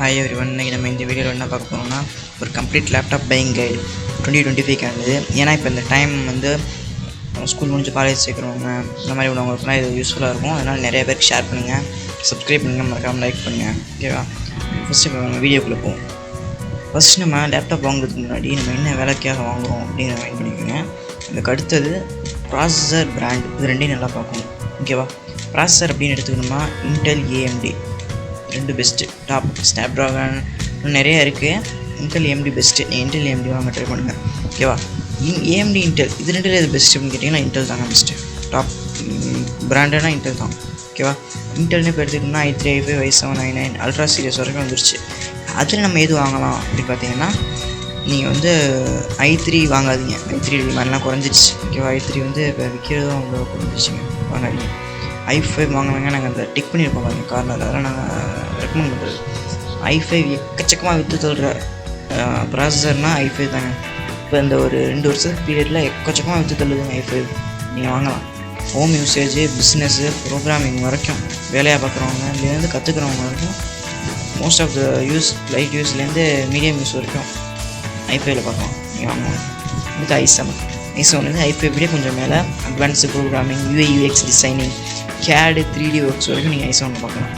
Hi every one இன்றைக்கி நம்ம இந்த வீடியோவில் என்ன பார்க்க போகிறோம்னா ஒரு complete laptop buying guide twenty twenty ஃபைவ்க்கானது ஏன்னா இப்போ இந்த டைம் வந்து ஸ்கூல் முடிஞ்சு காலேஜ் சேர்க்குறவங்க இந்த மாதிரி உள்ளவங்களுக்குலாம் இது யூஸ்ஃபுல்லாக இருக்கும். அதனால் நிறைய பேருக்கு ஷேர் பண்ணுங்கள் சப்ஸ்கிரைப் பண்ணுங்கள் மறக்காமல் லைக் பண்ணுங்கள் ஓகேவா ஃபஸ்ட்டு இப்போ நம்ம வீடியோக்குள்ளே போவோம். ஃபஸ்ட் நம்ம லேப்டாப் வாங்குறதுக்கு முன்னாடி நம்ம என்ன வேலைக்காக வாங்குறோம் அப்படிங்கிற மைண்ட் பண்ணிக்கோங்க. அதுக்கு அடுத்தது ப்ராசஸர் பிராண்ட் இது ரெண்டையும் நல்லா பார்க்கணும். ஓகேவா ப்ராசஸர் அப்படின்னு எடுத்துக்கணுமா இன்டெல் ஏஎம்டி ரெண்டு பெஸ்ட்டு டாப் ஸ்னாப் ட்ராகன் நிறைய இருக்குது Intel AMD best Intel AMD வாங்க ட்ரை பண்ணுங்கள் ஓகேவா இன் ஏஎம்டி இன்டெல் இது ரெண்டில் எது பெஸ்ட் அப்படின்னு கேட்டிங்கன்னா இன்டெல் தாங்க பெஸ்ட்டு டாப் பிராண்டட்னா இன்டெல் தான். ஓகேவா இன்டெல்னு இப்போ எடுத்துக்கிட்டோம்னா i three i five i seven i nine ultra series வரைக்கும் வந்துருச்சு. அதில் நம்ம எது வாங்கலாம் அப்படின்னு பார்த்தீங்கன்னா நீங்கள் வந்து ஐ த்ரீ வாங்காதீங்க. ஐ த்ரீ மாதிரிலாம் குறைஞ்சிருச்சு. ஓகேவா ஐ த்ரீ வந்து இப்போ விற்கிறதும் அவ்வளோ குறைஞ்சிருச்சுங்க. வாங்காதீங்க. ஐ ஃபைவ் வாங்கினாங்க நாங்கள் அந்த டிக் பண்ணியிருப்போம் பாருங்க கார்னர் அதெல்லாம் நாங்கள் ரெக்கமெண்ட் பண்ணுறது ஐ ஃபைவ் எக்கச்சக்கமாக விற்று சொல்கிற ப்ராசஸர்னால் ஐ ஃபைவ் தாங்க. இப்போ இந்த ஒரு ரெண்டு வருஷத்துக்கு பீரியடில் எக்கச்சக்கமாக விற்று தள்ளுதுங்க ஐ ஃபைவ் நீங்கள் வாங்கலாம். ஹோம் யூசேஜ் பிஸ்னஸ்ஸு ப்ரோக்ராமிங் வரைக்கும் வேலையாக பார்க்குறவங்க இதுலேருந்து கற்றுக்கிறவங்க வரைக்கும் most of the use light யூஸ்லேருந்து medium use வரைக்கும் ஐஃபைவில் பார்க்கலாம் நீங்கள் வாங்கலாம். இது ஐ செவன் ஐ செவன் வந்து ஐஃபை விட கொஞ்சம் மேலே advance programming UA UX designing CAD three D works வரைக்கும் நீங்கள் ஐஸ் ஒன்று பார்க்கலாம்.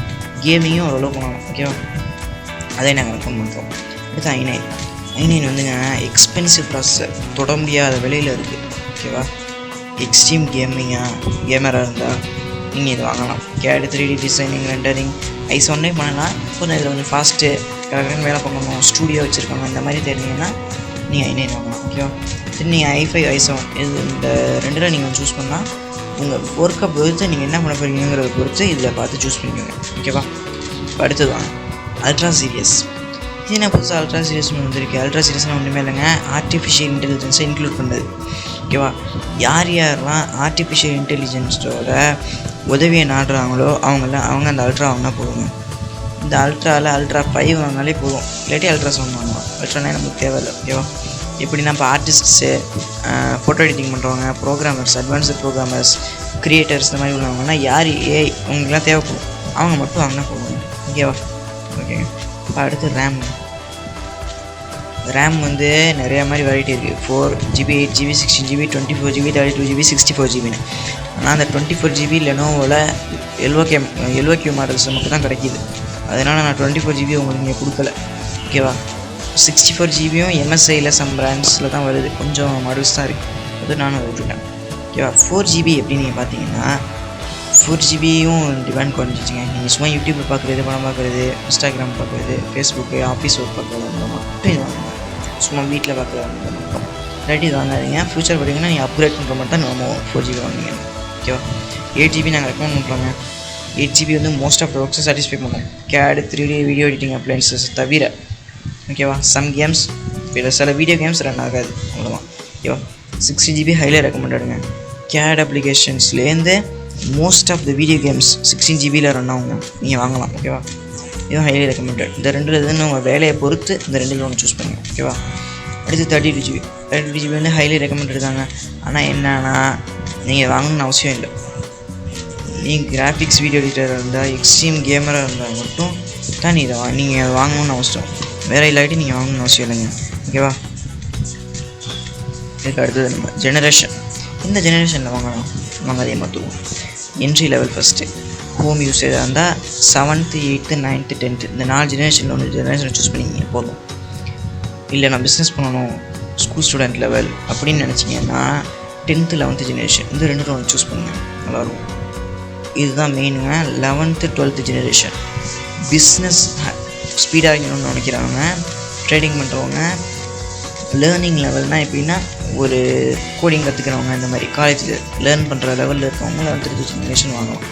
கேமிங்கும் ஓரளவு பண்ணலாம் ஓகேவா அதே நாங்கள் ரெக்கமெண்ட் பண்ணுறோம் அடுத்து ஐ நைன் ஐ நைன் வந்துங்க எக்ஸ்பென்சிவ் ப்ராசஸர் தொட முடியாத விலையில் இருக்குது ஓகேவா எக்ஸ்ட்ரீம் கேமிங்காக கேமராக இருந்தால் நீங்கள் இது வாங்கலாம். CAD three D designing rendering ice ஒன்றே பண்ணலாம் கொஞ்சம் இதில் கொஞ்சம் ஃபாஸ்ட்டு கரெக்டாக வேலை பண்ணணும் ஸ்டூடியோ வச்சுருக்காங்க இந்த மாதிரி தெரிஞ்சிங்கன்னா நீங்கள் ஐ நைன் வாங்கலாம் ஓகேவா சரி நீங்கள் ஐஃபை ஃபைவ் ஐ செவன் இது இந்த ரெண்டில் நீங்கள் சூஸ் பண்ணால் உங்கள் ஒர்க்கை பொறுத்து நீங்கள் என்ன பண்ண போகிறீங்கிறத பொறுத்து இதில் பார்த்து சூஸ் பண்ணிக்கோங்க. ஓகேவா இப்போ அடுத்தது வாங்க அல்ட்ரா சீரியஸ் இது என்ன புதுசாக அல்ட்ரா சீரியஸ்னு வந்திருக்கு? அல்ட்ரா சீரியஸ்னால் ஒன்றுமே இல்லைங்க. ஆர்டிஃபிஷியல் இன்டெலிஜென்ஸை இன்க்ளூட் பண்ணுறது ஓகேவா யார் யாரெல்லாம் ஆர்டிஃபிஷியல் இன்டெலிஜென்ஸோட உதவியை நாடுறாங்களோ அவங்களாம் அவங்க அந்த அல்ட்ரா வாங்கினா போதுங்க. இந்த அல்ட்ராவில் அல்ட்ரா ஃபைவ் வாங்கினாலே போதும். இல்லாட்டி அல்ட்ரா செவன் வாங்குவோம் அல்ட்ரா நமக்கு தேவையில்லை. ஓகேவா எப்படின்னா இப்போ ஆர்டிஸ்ட்ஸு ஃபோட்டோ எடிட்டிங் பண்ணுறவங்க ப்ரோக்ராமர்ஸ் அட்வான்ஸ்டு ப்ரோக்ராமர்ஸ் க்ரியேட்டர்ஸ் இந்த மாதிரி உள்ளவங்கன்னா யார் ஏ உங்களுக்குலாம் தேவைப்படும். அவங்க மட்டும் வாங்கினா போகணும் ஓகேவா ஓகேங்க இப்போ அடுத்து ரேம் ரேம் வந்து நிறையா மாதிரி வெரைட்டி இருக்குது four GB eight GB sixteen GB twenty four GB thirty two GB sixty four ஜிபின்னு ஆனால் அந்த twenty four GB லெனோவில் LO K LO Q models நமக்கு தான் கிடைக்கிது. அதனால் நான் டுவெண்ட்டி ஃபோர் ஜிபி உங்களுக்கு நீங்கள் கொடுக்கல. ஓகேவா சிக்ஸ்டி ஃபோர் ஜிபியும் எம்எஸ்ஐயில் சம் பிராண்ட்ஸில் தான் வருது. கொஞ்சம் மாடல்ஸ் தான் இருக்குது அது நானும் விட்டுட்டேன். ஓகேவா? ஃபோர் ஜிபி எப்படி நீங்கள் பார்த்தீங்கன்னா ஃபோர் ஜிபியும் டிமாண்ட் குறைஞ்சிச்சிங்க. நீங்கள் சும்மா யூடியூப்பில் பார்க்குறது படம் பார்க்குறது இன்ஸ்டாகிராம் பார்க்குறது ஃபேஸ்புக்கு ஆஃபீஸ் ஒர்க் பார்க்குறது அந்த மட்டும் இது வாங்க சும்மா வீட்டில் பார்க்குறது அந்த மட்டும் இல்லாட்டி இது வாங்காதீங்க. ஃப்யூச்சர் பார்த்தீங்கன்னா நீங்கள் அப்கிரேட் பண்ணுற மட்டும் தான் நம்ம ஃபோர் ஜிபி வாங்குங்க ஓகேவா? எயிட் ஜிபி நாங்கள் ரெக்கமெண்ட் பண்ணுறோங்க எயிட் ஜிபி வந்து மோஸ்ட் ஆஃப் ஒர்க்ஸை சாட்டிஸ்ஃபை பண்ணுவோம் CAD three D video editing appliances தவிர ஓகேவா சம் கேம்ஸ் இப்போ சில வீடியோ கேம்ஸ் ரன் ஆகாது. அவ்வளோதான் ஓகேவா சிக்ஸ்டி ஜிபி ஹைலி ரெக்கமெண்டடுங்க CAD அப்ளிகேஷன்ஸ்லேருந்து most of the video games sixteen ஜிபியில் run ஆகுங்க. நீங்கள் வாங்கலாம். ஓகேவா இதுவும் ஹைலி ரெக்கமெண்டட் இந்த ரெண்டில் இதுன்னு உங்கள் வேலையை பொறுத்து இந்த ரெண்டில் ஒன்று சூஸ் பண்ணுங்க. ஓகேவா அடுத்து thirty two GB thirty two GB வந்து ஹைலி ரெக்கமெண்டட் தாங்க. ஆனால் என்னன்னா நீங்கள் வாங்கணும்னு அவசியம் இல்லை. நீங்கள் கிராஃபிக்ஸ் வீடியோ எடிட்டராக இருந்தால் எக்ஸ்ட்ரீம் கேமராக இருந்தால் மட்டும் தான் நீ இதை நீங்கள் அதை வாங்கணும்னு அவசியம். வேறு இல்லாட்டி நீங்கள் வாங்கணும்னு அவசியம் இல்லைங்க. ஓகேவா இதுக்கு அடுத்தது நம்ம ஜெனரேஷன் இந்த ஜெனரேஷனில் வாங்கலாம்? வாங்க அதே மாற்றுவோம் என்ட்ரி லெவல் ஃபஸ்ட்டு ஹோம் யூஸேஜாக இருந்தால் செவன்த்து எயித்து நைன்த்து டென்த்து இந்த நாலு ஜெனரேஷனில் ஒன்று ஜெனரேஷனை சூஸ் பண்ணிங்க போதும். இல்லை நான் பிஸ்னஸ் பண்ணணும் ஸ்கூல் ஸ்டூடெண்ட் லெவல் அப்படின்னு நினச்சிங்கன்னா டென்த்து லெவன்த்து ஜெனரேஷன் இந்த ரெண்டு ஒன்று சூஸ் பண்ணுங்கள் நல்லாயிருக்கும் இதுதான் மெயினுங்க லெவன்த்து டுவெல்த்து ஜெனரேஷன் பிஸ்னஸ் ஸ்பீடாக இருக்கணும்னு நினைக்கிறவங்க ட்ரேடிங் பண்ணுறவங்க லேர்னிங் லெவல்னால் எப்படின்னா ஒரு கோடிங் கற்றுக்கிறவங்க இந்த மாதிரி காலேஜில் லேர்ன் பண்ணுற லெவலில் இருக்கவங்க லெவன்த்து ஜென்ரேஷன் வாங்கலாம்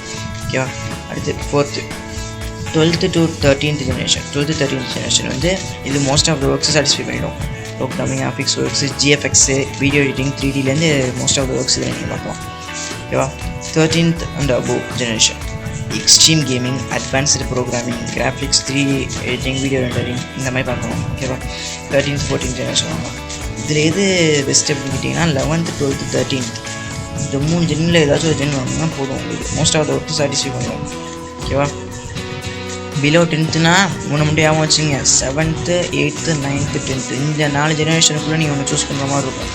ஓகேவா அடுத்து fourth twelfth to thirteenth generation twelfth thirteenth generation வந்து இது மோஸ்ட் ஆஃப் த ஒர்க்ஸை சாட்டிஸ்ஃபை பண்ணிடும். Programming ஆஃபிக்ஸ் works GFX video editing three டிலேருந்து most of the works இதில் நீங்கள் பார்க்கலாம். ஓகேவா thirteenth and above generation extreme gaming advanced programming graphics three editing video rendering இந்த மாதிரி பார்க்கணும் ஓகேவா தேர்ட்டீன்த் ஃபோர்டீன் ஜெனரேஷன் வாங்கலாம் இதில் எது பெஸ்ட் அப்படின்னு கேட்டிங்கன்னா லெவன்த்து டுவெல்த்து தேர்ட்டீன்த் இந்த மூணு ஜென்னில் ஏதாச்சும் ஒரு ஜென் வாங்கினா போதும் உங்களுக்கு. Most of the work satisfy பண்ணுவோம் ஓகேவா பிலோ டென்த்துனா மூணு மட்டும் ஞாபகம் வச்சுங்க செவன்த்து எயித்து நைன்த்து டென்த்து இந்த நாலு ஜெனரேஷனுக்குள்ளே நீங்கள் ஒன்று சூஸ் பண்ணுற மாதிரி இருக்கும்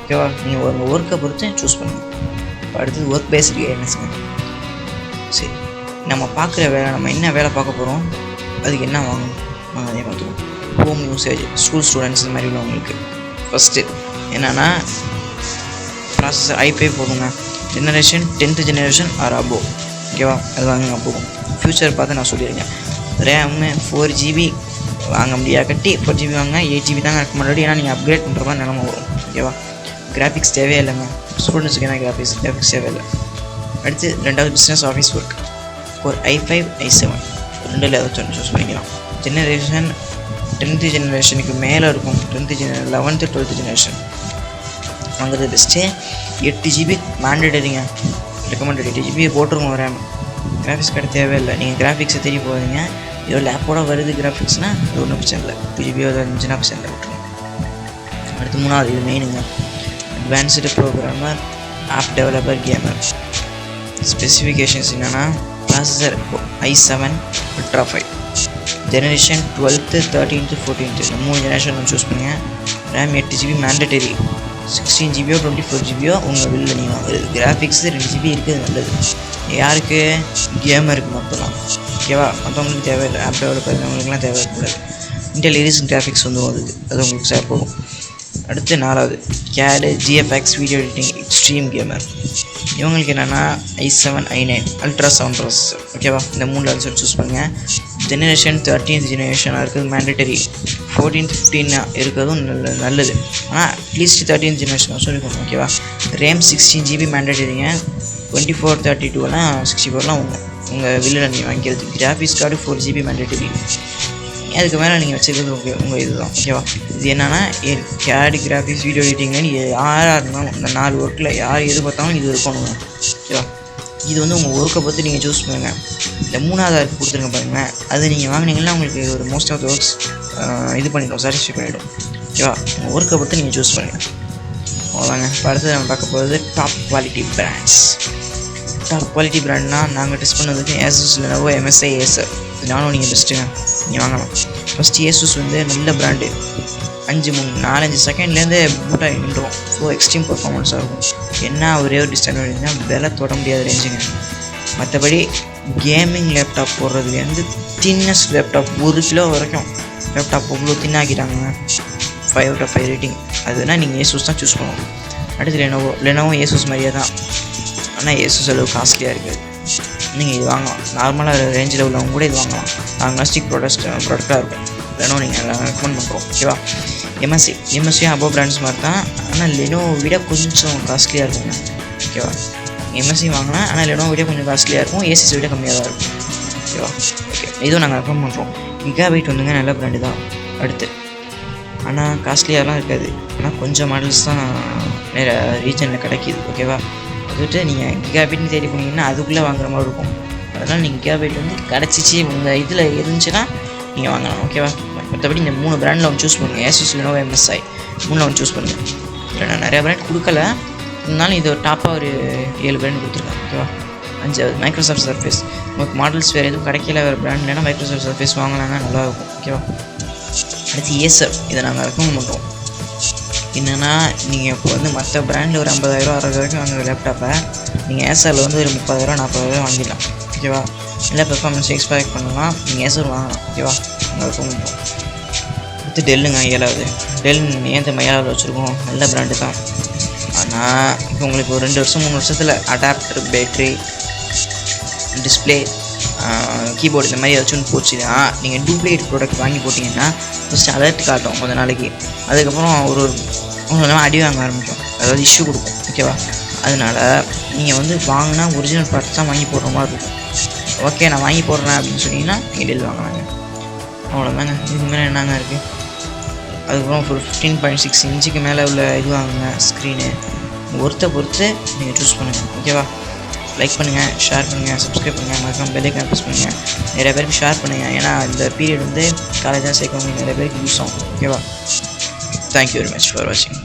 ஓகேவா நீங்கள் உங்கள் ஒர்க்கை பொறுத்து சூஸ் பண்ணுங்கள் அடுத்தது ஒர்க் பேஸ்டு கைடன்ஸுங்க சரி. நம்ம பார்க்குற வேலை நம்ம என்ன வேலை பார்க்க போகிறோம் அதுக்கு என்ன வாங்கணும்? வாங்க அதே பார்த்துக்கோம் ஹோம் யூசேஜ் ஸ்கூல் ஸ்டூடெண்ட்ஸ் இந்த மாதிரி உள்ளவங்களுக்கு. ஃபஸ்ட்டு என்னென்னா ப்ராசஸர் ஐபே போதுங்க generation tenth generation or above ஓகேவா அது வாங்க போகும். ஃப்யூச்சர் பார்த்து நான் சொல்லியிருக்கேன் ரேமு ஃபோர் ஜிபி வாங்க முடியாது. கட்டி ஃபோர் ஜிபி வாங்க எயிட் ஜிபி தாங்க இருக்க முன்னாடி. ஏன்னா நீங்கள் அப்கிரேட் பண்ணுற மாதிரி நிலம வரும். ஓகேவா கிராஃபிக்ஸ் தேவையே இல்லைங்க ஸ்டூடெண்ட்ஸுக்கு என்ன கிராஃபிக்ஸ் கிராஃபிக்ஸ் தேவையில்லை. அடுத்து ரெண்டாவது பிஸ்னஸ் ஆஃபீஸ் ஒர்க் ஒரு ஐ ஃபைவ் ஐ செவன். ரெண்டில் ஏதாச்சும் ஒன்று சூஸ் பண்ணிக்கலாம் ஜெனரேஷன் டென்த்து ஜெனரேஷனுக்கு மேலே இருக்கும். Tenth gen eleventh twelfth generation வாங்குறது பெஸ்ட்டு எட்டு ஜிபி மேண்டடரிங்க ரெக்கமெண்டட் எட்டு ஜிபி போட்டிருக்கோம் ரேம் கிராஃபிக்ஸ் கார்டு தேவையில்லை. நீங்கள் கிராஃபிக்ஸை தேடி போவீங்க இதோ லேப்போட வருது கிராஃபிக்ஸ்னால் அது ஒன்றும் பிரச்சனை இல்லை. டூ ஜிபியோ இருந்துச்சுன்னா பிரச்சனை இல்லை விட்டுருங்க. அடுத்து மூணாவது இது மெயினுங்க advanced programmer app developer gamer specifications என்னென்னா processor i seven ultra five generation twelfth thirteenth fourteenth இந்த மூணு ஜெனரேஷன் சூஸ் பண்ணுங்கள் ரேம் எட்டு ஜிபி மேண்டட்டரி சிக்ஸ்டீன் ஜிபியோ டுவெண்ட்டி ஃபோர் ஜிபியோ உங்கள் வெளியில் நீங்கள் வாங்குறது. கிராஃபிக்ஸ் ரெண்டு ஜிபி இருக்குது நல்லது. யாருக்கு? கேமருக்கு மட்டும்தான். ஓகேவா மற்றவங்களுக்கு தேவையில்லை ஆப் டெவலப்பர் அவங்களுக்குலாம் தேவைப்படாது இன்டெல் இரிஸ் கிராஃபிக்ஸ் வந்து வருது அது உங்களுக்கு சார் போகும் அடுத்து நாலாவது. CAD GFX video editing extreme gamer இவங்களுக்கு என்னென்னா i seven i nine ultra sound processor ஓகேவா இந்த மூணு லான்சர் சூஸ் பண்ணுங்கள் ஜெனரேஷன் தேர்ட்டீன்த் ஜெனரேஷனாக இருக்குது மேண்டட்டரி ஃபோர்டீன் ஃபிஃப்டீன் இருக்கிறதும் நல்ல நல்லது. ஆனால் அட்லீஸ்ட் தேர்ட்டீன் ஜெனரேஷன் சொல்லிக்கணும் ஓகேவா ரேம் சிக்ஸ்டீன் ஜிபி மேண்டட்டரிங்க டுவெண்ட்டி ஃபோர் தேர்ட்டி டூலாம் சிக்ஸ்டி ஃபோர்லாம் உங்கள் உங்கள் வில்லில் நீங்கள் வாங்கிக்கிறது graphics card four GB mandatory அதுக்கு மேலே நீங்கள் வச்சுக்கிறது உங்கள் உங்கள் இதுதான். ஓகேவா இது என்னென்னா கேடு கிராஃபிக்ஸ் வீடியோ எடிட்டிங்னு யாராக இருந்தாலும் இந்த நாலு ஒர்க்கில் யார் எது பார்த்தாலும் இது இருக்கணும் ஓகேவா இது வந்து உங்கள் ஒர்க்கை பார்த்து நீங்கள் சூஸ் பண்ணுங்கள் இந்த மூணாவது ஆர்க்கு கொடுத்துருங்க பாருங்களேன். அது நீங்கள் வாங்கினீங்கன்னா உங்களுக்கு ஒரு மோஸ்ட் ஆஃப் த ஒர்க்ஸ் இது பண்ணிடும். சாட்டிஸ்ஃபை பண்ணிவிடும் ஓகேவா உங்கள் ஒர்க்கை பார்த்து நீங்கள் சூஸ் பண்ணுங்கள் அவ்வளோதாங்க இப்போ அடுத்து நம்ம பார்க்க போகிறது top quality brands top quality பிராண்ட்னால் நாங்கள் டெஸ்ட் பண்ணதுக்கு ஏசஸ் லெனவோ எம்எஸ்ஐ ஏசர் நானும் நீங்கள் பெஸ்ட்டுங்க நீங்கள் வாங்கலாம் ஃபஸ்ட் ஏசூஸ் வந்து நல்ல பிராண்டு அஞ்சு மூணு நாலஞ்சு செகண்ட்லேருந்து பூட் நின்றுவோம் ஸோ எக்ஸ்ட்ரீம் பர்ஃபார்மன்ஸாக இருக்கும். என்ன ஒரே ஒரு டிஸ்அட்வான்டேஜ்னா விலை தொட முடியாத ரேஞ்சுங்க மற்றபடி கேமிங் லேப்டாப் போடுறதுலேருந்து தின்னஸ் லேப்டாப் ஒரு கிலோ வரைக்கும். லேப்டாப் அவ்வளோ தின்னாக்கிட்டாங்க five out of five rating அதுனா நீங்கள் ஏசூஸ் தான் சூஸ் பண்ணணும். அடுத்து லெனோவோ லெனோவோ ஏசூஸ் மாதிரியே தான். ஆனால் ஏசூஸ் அளவு காஸ்ட்லியாக இருக்குது. நீங்கள் இது வாங்கலாம். நார்மலாக ரேஞ்சில் உள்ளவங்க கூட இது வாங்கலாம். லாங்காஸ்டிக் ப்ராடக்ட் ப்ராடக்டாக இருக்கும் லெனோ நீங்கள் ரெக்கமெண்ட் பண்ணுறோம் ஓகேவா எம்எஸ்சி எம்எஸ்சியும் அபோவ் பிராண்ட்ஸ் மாதிரி தான். ஆனால் லெனோ விட கொஞ்சம் காஸ்ட்லியாக இருக்குங்க. ஓகேவா எம்எஸ்சி வாங்கினா ஆனால் லெனோ விட கொஞ்சம் காஸ்ட்லியாக இருக்கும். ஏசிஸ் விட கம்மியாக தான் இருக்கும். ஓகேவா ஓகே இதுவும் நாங்கள் ரெக்கமெண்ட் பண்ணுறோம் மிகா வெயிட் வந்துங்க நல்ல பிராண்டு தான். அடுத்து. ஆனால் காஸ்ட்லியாகலாம் இருக்காது. ஆனால் கொஞ்சம் மாடல்ஸ் தான் நிறைய ரீஜனில் கிடைக்கிது. ஓகேவா அதுவிட்டு நீங்கள் கிகாபைட்னு தேடி போனீங்கன்னா அதுக்குள்ளே வாங்குற மாதிரி இருக்கும். அதனால் நீங்கள் கிகாபைட் வந்து கிடச்சிச்சு உங்கள் இதில் இருந்துச்சுன்னா நீங்கள் வாங்கலாம் ஓகேவா மற்றபடி இந்த மூணு பிராண்டில் ஒன்று சூஸ் பண்ணுங்கள் ஏசஸ் லெனோவோ எம்எஸ்ஐ மூணில் ஒன்று சூஸ் பண்ணுங்கள் இல்லை நான் நிறையா பிராண்ட் கொடுக்கல. இருந்தாலும் இது ஒரு டாப்பாக ஒரு ஏழு பிராண்ட் கொடுத்துருக்கேன் ஓகேவா அஞ்சாவது மைக்ரோசாஃப்ட் சர்ஃபேஸ் உங்களுக்கு மாடல்ஸ் வேறு எதுவும் கிடைக்கல வேறு பிராண்ட் இல்லைன்னா மைக்ரோசாஃப்ட் சர்ஃபேஸ் வாங்கலாம்னா நல்லாயிருக்கும் ஓகேவா அடுத்து ஏசர் இதை நாங்கள் ரெக்கமெண்ட் பண்ணுறோம் என்னென்னா நீங்கள் இப்போ வந்து மற்ற பிராண்டில் ஒரு ஐம்பதாயிரம் அறுபதாயிரம் வாங்குற லேப்டாப்பை நீங்கள் ஏசரில் வந்து ஒரு முப்பதாயிரம் நாற்பதாயிரம் வாங்கிடலாம். ஓகேவா நல்லா பெர்ஃபார்மன்ஸ் எக்ஸ்பெக்ட் பண்ணலாம். நீங்கள் ஏசர் வாங்கலாம். ஓகேவா உங்களுக்கு ரெக்கமெண்ட் அடுத்து டெல்லுங்க ஏழாவது. டெல் ஏன் நம்ம ஏழாவது வச்சுருக்கோம்? நல்ல பிராண்டு தான். ஆனால் இப்போ உங்களுக்கு ஒரு ரெண்டு வருஷம் மூணு வருஷத்தில் அடாப்டர் பேட்ரி டிஸ்பிளே கீபோர்டு இந்த மாதிரி ஏதாச்சும் ஒன்று போச்சுன்னா நீங்கள் டூப்ளிகேட் ப்ராடக்ட் வாங்கி போட்டிங்கன்னா ஃபஸ்ட்டு அலர்ட் காட்டும் கொஞ்ச நாளைக்கு. அதுக்கப்புறம் ஒரு ஒரு நேரம் அடி வாங்க ஆரம்பிக்கும். அதாவது இஷ்யூ கொடுக்கும் ஓகேவா அதனால நீங்கள் வந்து வாங்கினா ஒரிஜினல் பார்ட்ஸ் தான் வாங்கி போடுற மாதிரி இருக்கும். ஓகே நான் வாங்கி போடுறேன் அப்படின்னு சொன்னீங்கன்னா நீங்கள் டெல் வாங்கினாங்க அவ்வளோதாங்க இதுக்கு மேலே என்னங்க இருக்குது அதுக்கப்புறம் ஒரு ஃபிஃப்டீன் பாயிண்ட் சிக்ஸ் இன்ச்சுக்கு மேலே உள்ள இது வாங்குங்க ஸ்க்ரீனு ஒருத்த பொறுத்து நீங்கள் சூஸ் பண்ணுங்கள் ஓகேவா லைக் பண்ணுங்கள் ஷேர் பண்ணுங்கள் சப்ஸ்கிரைப் பண்ணுங்கள் மறக்காம பெல்லைக்கான ப்ரெஸ் பண்ணுங்கள் நிறைய பேருக்கு ஷேர் பண்ணுங்கள் ஏன்னா இந்த பீரியட் வந்து காலேஜாக சேர்க்கவங்க நிறைய பேருக்கு யூஸ் ஆகும். ஓகேவா தேங்க்யூ வெரி மச் ஃபார் வாட்சிங்